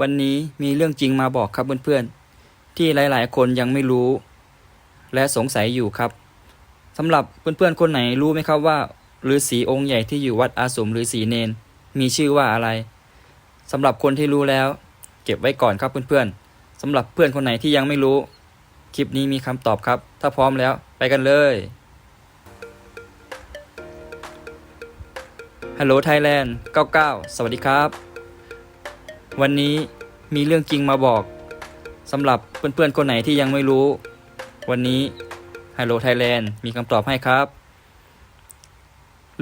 วันนี้มีเรื่องจริงมาบอกครับเพื่อนๆ ที่หลายๆ คนยังไม่รู้ และสงสัยอยู่ครับสำหรับเพื่อนๆ คนไหนรู้ไหมครับว่าฤาษีองค์ใหญ่ที่อยู่วัดอาสมฤาษีเนน มีชื่อว่าอะไรสำหรับคนที่รู้แล้ว เก็บไว้ก่อนครับเพื่อนๆสำหรับเพื่อนคนไหนที่ยังไม่รู้ คลิปนี้มีคำตอบครับ ถ้าพร้อมแล้วไปกันเลยฮัลโหลไทยแลนด์99 สวัสดีครับ วันนี้มีเรื่องจริงมาบอกสำหรับเพื่อนๆคนไหนที่ยังไม่รู้ วันนี้ฮัลโลไทยแลนด์มีคำตอบให้ครับ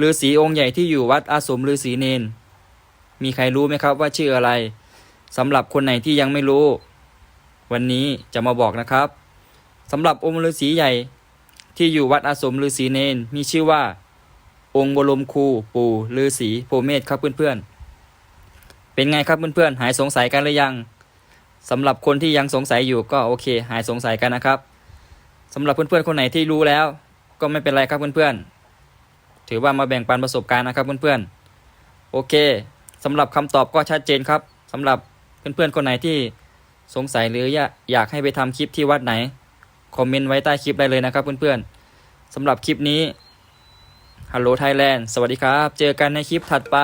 ฤาษีองค์ใหญ่ที่อยู่วัดอาสมฤาษีเนน มีใครรู้ไหมครับว่าชื่ออะไรสำหรับคนไหนที่ยังไม่รู้ วันนี้จะมาบอกนะครับสำหรับองค์ฤาษีใหญ่ที่อยู่วัดอาสมฤาษีเนนมีชื่อว่า องค์บรมครูปู่ฤาษีโพเมธครับเพื่อนๆ เป็นไงครับเพื่อนๆหายสงสัยกันหรือยังสำหรับคนที่ยังสงสัยอยู่ก็โอเค หายสงสัยกันนะครับสำหรับเพื่อนๆคนไหนที่รู้แล้ว ก็ไม่เป็นไรครับเพื่อนๆถือว่ามาแบ่งปันประสบการณ์นะครับเพื่อนๆโอเคสำหรับคำตอบก็ชัดเจนครับสำหรับเพื่อนๆคนไหนที่สงสัยหรืออยากให้ไปทำคลิปที่วัดไหนคอมเมนต์ไว้ใต้คลิปได้เลยนะครับเพื่อนๆสำหรับคลิปนี้ฮัลโหลไทยแลนด์สวัสดีครับ เจอกันในคลิปถัดไป